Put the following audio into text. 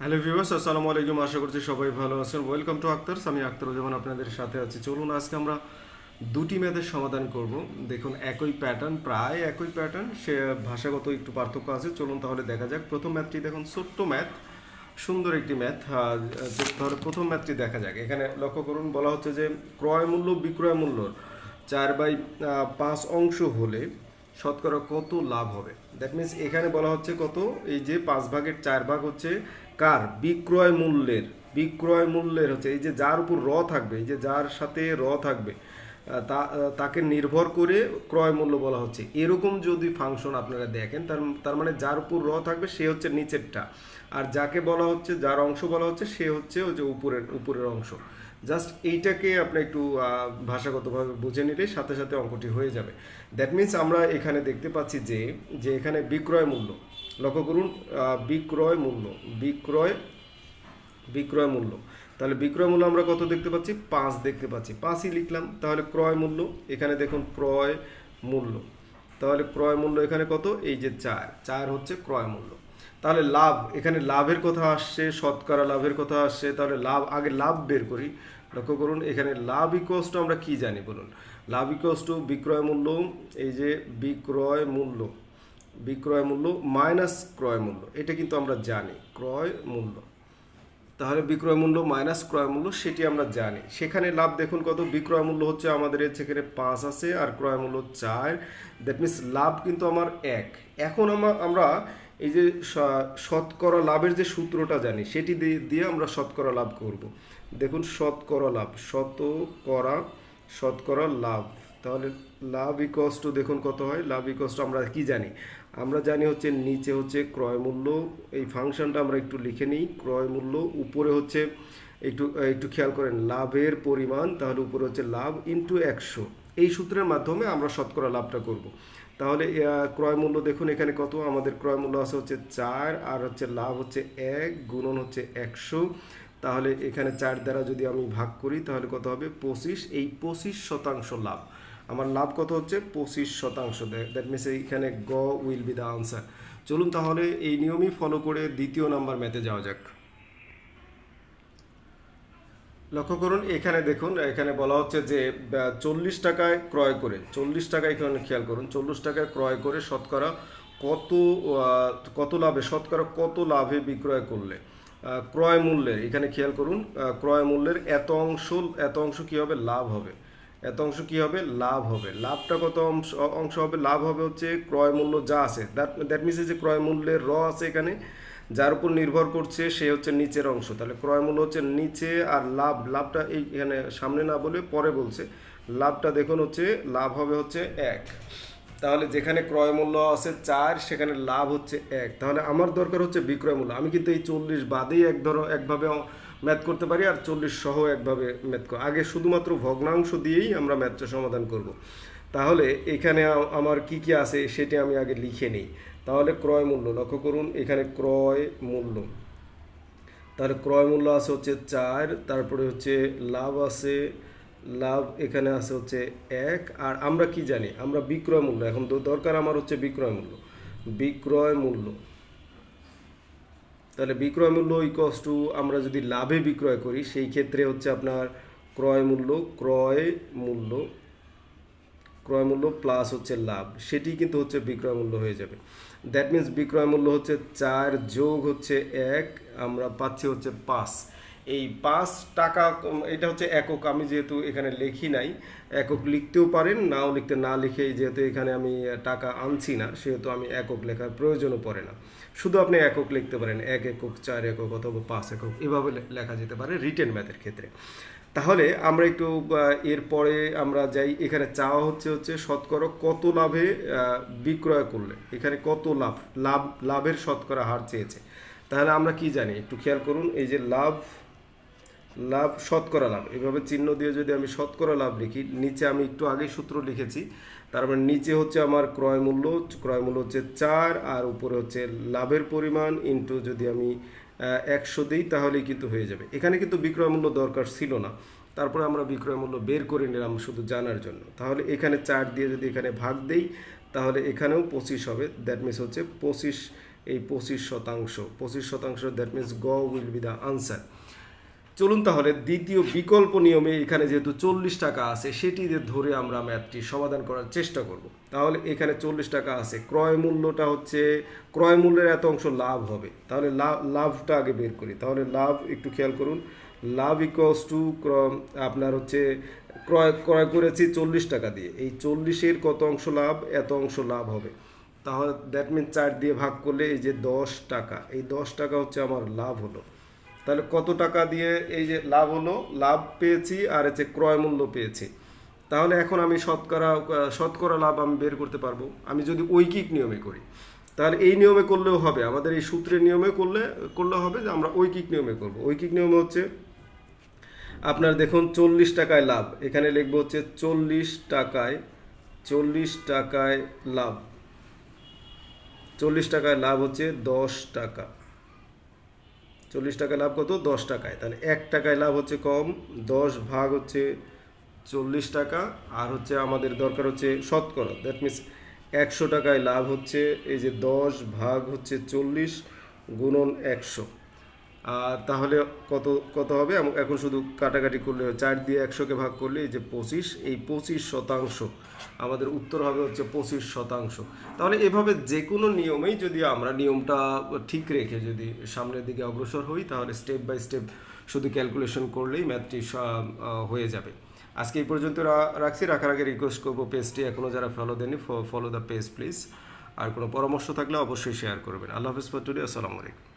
Hello viewers, আসসালামু আলাইকুম। আশা করছি সবাই ভালো আছেন। ওয়েলকাম টু আক্তার আমি আক্তার আক্তারুজ্জামান আপনাদের সাথে আছি। চলুন আজকে আমরা দুটি ম্যাথের সমাধান করব। দেখুন, একই প্যাটার্ন প্রায় একই প্যাটার্ন সে ভাষাগত একটু পার্থক্য আছে। চলুন তাহলে দেখা যাক। প্রথম ম্যাথটি দেখুন, ছোট্ট ম্যাথ, সুন্দর একটি ম্যাথ। তাহলে প্রথম ম্যাথটি দেখা যাক। এখানে লক্ষ্য করুন, বলা হচ্ছে যে ক্রয় মূল্য বিক্রয় মূল্যর চার বাই পাঁচ অংশ হলে শতকরা কত লাভ হবে? দ্যাট মিন্স এখানে বলা হচ্ছে কত? এই যে পাঁচ ভাগের চার ভাগ হচ্ছে কার? বিক্রয় মূল্যের। বিক্রয় মূল্যের হচ্ছে, এই যে যার উপর র থাকবে, এই যে যার সাথে র থাকবে তা তাকে নির্ভর করে ক্রয় মূল্য বলা হচ্ছে। এরকম যদি ফাংশন আপনারা দেখেন, তার তার মানে যার উপর র থাকবে, সে হচ্ছে নিচেরটা। আর যাকে বলা হচ্ছে, যার অংশ বলা হচ্ছে, সে হচ্ছে ওই যে উপরের উপরের অংশ। জাস্ট এইটাকে আপনি একটু ভাষাগতভাবে বুঝে নিলে সাথে সাথে অঙ্কটি হয়ে যাবে। দ্যাট মিন্স আমরা এখানে দেখতে পাচ্ছি যে যে এখানে বিক্রয় মূল্য, লক্ষ্য করুন বিক্রয় মূল্য, বিক্রয় বিক্রয় মূল্য। তাহলে বিক্রয় মূল্য আমরা কত দেখতে পাচ্ছি? পাঁচ দেখতে পাচ্ছি। পাঁচই লিখলাম, তাহলে ক্রয় মূল্য, এখানে দেখুন ক্রয় মূল্য। তাহলে ক্রয় মূল্য এখানে কত? এই যে চার চার হচ্ছে ক্রয় মূল্য। তাহলে লাভ, এখানে লাভের কথা আসছে, শতকরা লাভের কথা আসছে, তাহলে লাভ, আগে লাভ বের করি। লক্ষ্য করুন, এখানে লাভ ইকোয়াস আমরা কি জানি বলুন? লাভ ইকোয়াস টু বিক্রয় মূল্য, এই যে বিক্রয় মূল্য বিক্রয় মূল্য মাইনাস ক্রয় মূল্য, এটা কিন্তু আমরা জানি, ক্রয় মূল্য। তাহলে বিক্রয় মূল্য মাইনাস ক্রয় মূল্য সেটি আমরা জানি। সেখানে লাভ দেখুন কত? বিক্রয় মূল্য হচ্ছে আমাদের সেখানে পাঁচ আছে আর ক্রয় মূল্য চার। দ্যাট মিনস লাভ কিন্তু আমার এক। এখন আমরা আমরা এই যে শতকরা লাভের যে সূত্রটা জানি, সেটি দিয়ে আমরা শতকরা লাভ করব। দেখুন শতকরা লাভ, শতকরা শতকরা লাভ। তাহলে লাভ ইকস দেখুন কত হয় লাভ ইকস টু আমরা কি জানি? আমরা জানি হচ্ছে নিচে হচ্ছে ক্রয় মূল্য, এই ফাংশনটা আমরা একটু লিখে নিই, ক্রয় মূল্য, উপরে হচ্ছে একটু একটু খেয়াল করেন, লাভের পরিমাণ, তাহলে উপরে হচ্ছে লাভ ইন্টু একশো। এই সূত্রের মাধ্যমে আমরা শতকরা লাভটা করব। তাহলে ক্রয় মূল্য দেখুন এখানে কত, আমাদের ক্রয় মূল্য আছে হচ্ছে চার, আর হচ্ছে লাভ হচ্ছে এক, গুণন হচ্ছে একশো। তাহলে এখানে চার দ্বারা যদি আমি ভাগ করি, তাহলে কত হবে? পঁচিশ। এই পঁচিশ শতাংশ লাভ। আমার লাভ কত হচ্ছে? পঁচিশ শতাংশ। দেয় দ্যাট মিনস এইখানে গ উইল বি দ্য আনসার চলুন তাহলে এই নিয়মই ফলো করে দ্বিতীয় নাম্বার ম্যাথে যাওয়া যাক। লক্ষ্য করুন, এখানে দেখুন, এখানে বলা হচ্ছে যে চল্লিশ টাকায় ক্রয় করে, চল্লিশ টাকা এখানে খেয়াল করুন, চল্লিশ টাকায় ক্রয় করে শতকরা কত কত লাভে, শতকরা কত লাভে বিক্রয় করলে? ক্রয় মূল্যের, এখানে খেয়াল করুন ক্রয় মূল্যের এত অংশ এত অংশ কি হবে? লাভ হবে। এত অংশ কি হবে? লাভ হবে। লাভটা কত অংশ অংশ হবে? লাভ হবে হচ্ছে ক্রয় মূল্য যা আছে। দ্যাট দ্যাট মিনস যে ক্রয় মূল্যের র আছে এখানে, যার উপর নির্ভর করছে সে হচ্ছে নিচের অংশ। তাহলে ক্রয় মূল্য হচ্ছে নিচে আর লাভ, লাভটা এই এখানে সামনে না বলে পরে বলছে। লাভটা দেখুন হচ্ছে, লাভ হবে হচ্ছে এক। তাহলে যেখানে ক্রয় মূল্য আছে চার, সেখানে লাভ হচ্ছে এক। তাহলে আমার দরকার হচ্ছে বিক্রয় মূল্য। আমি কিন্তু এই চল্লিশ বাদেই এক ধরো, একভাবে ম্যাথ করতে পারি আর চল্লিশ সহ একভাবে ম্যাথ আগে শুধুমাত্র ভগ্নাংশ দিয়েই আমরা ম্যাথটা সমাধান করব। তাহলে এখানে আমার কি কি আছে সেটি আমি আগে লিখে নিই। তাহলে ক্রয় মূল্য, লক্ষ্য করুন, এখানে ক্রয় মূল্য। তার ক্রয় মূল্য আছে হচ্ছে চার, তারপরে হচ্ছে লাভ আছে, লাভ এখানে আছে হচ্ছে এক। আর আমরা কি জানি? আমরা বিক্রয় মূল্য, এখন দরকার আমার হচ্ছে বিক্রয় মূল্য। বিক্রয় মূল্য। তাহলে বিক্রয় মূল্য ইকস টু আমরা যদি লাভে বিক্রয় করি, সেই ক্ষেত্রে হচ্ছে আপনার ক্রয় মূল্য ক্রয় মূল্য ক্রয় মূল্য প্লাস হচ্ছে লাভ। সেটি কিন্তু হচ্ছে বিক্রয় মূল্য হয়ে যাবে। দ্যাট মিন্স বিক্রয় মূল্য হচ্ছে চার যোগ হচ্ছে এক, আমরা পাচ্ছি হচ্ছে পাঁচ। এই পাঁচ টাকা এটা হচ্ছে একক। আমি যেহেতু এখানে লিখি নাই, একক লিখতেও পারেন, নাও লিখতে, না লিখে যেহেতু এখানে আমি টাকা আনছি না, সেহেতু আমি একক লেখার প্রয়োজনও পড়ে না। শুধু আপনি একক লিখতে পারেন, এক একক, চার একক অথবা পাঁচ একক, এভাবে লেখা যেতে পারে রিটেন ম্যাথের ক্ষেত্রে। তাহলে আমরা একটু এরপরে আমরা যাই, এখানে চাওয়া হচ্ছে হচ্ছে শতকরা কত লাভে বিক্রয় করলে? এখানে কত লাভ? লাভ, লাভের শতকরা হার চেয়েছে। তাহলে আমরা কি জানি? একটু খেয়াল করুন, এই যে লাভ লাভ, শতকরা লাভ। এভাবে চিহ্ন দিয়ে যদি আমি শতকরা লাভ লিখি, নিচে আমি একটু আগেই সূত্র লিখেছি তারপর নিচে হচ্ছে আমার ক্রয় মূল্য ক্রয় মূল্য হচ্ছে চার, আর উপরে হচ্ছে লাভের পরিমাণ ইন্টু যদি আমি একশো দিই, তাহলেই কিন্তু হয়ে যাবে। এখানে কিন্তু বিক্রয় মূল্য দরকার ছিল না। তারপরে আমরা বিক্রয় মূল্য বের করে নিলাম শুধু জানার জন্য। তাহলে এখানে চার দিয়ে যদি এখানে ভাগ দেই, তাহলে এখানেও পঁচিশ হবে। দ্যাট মিনস হচ্ছে পঁচিশ, এই পঁচিশ শতাংশ। পঁচিশ শতাংশ দ্যাট মিনস গ উইল বি দ্য আনসার চলুন তাহলে দ্বিতীয় বিকল্প নিয়মে এখানে যেহেতু চল্লিশ টাকা আছে সেটি ধরে আমরা ম্যাথটি সমাধান করার চেষ্টা করব। তাহলে এখানে চল্লিশ টাকা আছে। ক্রয় মূল্যটা হচ্ছে, ক্রয় মূল্যের এত অংশ লাভ হবে। তাহলে লাভ লাভটা আগে বের করি। তাহলে লাভ একটু খেয়াল করুন। লাভ ইকোয়াস টু আপনার হচ্ছে, ক্রয় ক্রয় করেছি চল্লিশ টাকা দিয়ে। এই চল্লিশের কত অংশ লাভ? এত অংশ লাভ হবে। তাহলে দ্যাট মিন চার দিয়ে ভাগ করলে এই যে দশ টাকা, এই দশ টাকা হচ্ছে আমার লাভ হলো। তাহলে কত টাকা দিয়ে এই যে লাভ হলো? লাভ পেয়েছি আর হচ্ছে ক্রয় মূল্য পেয়েছি। তাহলে এখন আমি শতকরা শতকরা লাভ আমি বের করতে পারব। আমি যদি ঐকিক নিয়মে করি, তাহলে এই নিয়মে করলেও হবে। আমাদের এই সূত্রের নিয়মে করলে করলে হবে যে আমরা ঐকিক নিয়মে করব। ঐকিক নিয়মে হচ্ছে, আপনার দেখুন চল্লিশ টাকায় লাভ। এখানে লিখব হচ্ছে চল্লিশ টাকায় চল্লিশ টাকায় লাভ। চল্লিশ টাকায় লাভ হচ্ছে দশ টাকা। চল্লিশ টাকায় লাভ কত? দশ টাকায়। তাহলে এক টাকায় লাভ হচ্ছে কম, দশ ভাগ হচ্ছে চল্লিশ টাকা, আর হচ্ছে আমাদের দরকার হচ্ছে শতকরা। দ্যাট মিনস একশো টাকায় লাভ হচ্ছে, এই যে দশ ভাগ হচ্ছে চল্লিশ, গুণন একশো। তাহলে কত কত হবে? এখন শুধু কাটাকাটি করলে চার দিয়ে একশোকে ভাগ করলে এই যে পঁচিশ, এই পঁচিশ শতাংশ, আমাদের উত্তর হবে হচ্ছে পঁচিশ শতাংশ। তাহলে এভাবে যে কোনো নিয়মেই যদি আমরা নিয়মটা ঠিক রেখে যদি সামনের দিকে অগ্রসর হই, তাহলে স্টেপ বাই স্টেপ শুধু ক্যালকুলেশন করলেই ম্যাথটি হয়ে যাবে। আজকে এই পর্যন্ত রাখছি। রাখার আগে রিকোয়েস্ট করব পেজটি এখনও যারা ফলো দেননি ফলো দ্য পেজ প্লিজ আর কোনো পরামর্শ থাকলে অবশ্যই শেয়ার করবেন। আল্লাহ হাফিজ ফর টুডে আসসালামু আলাইকুম।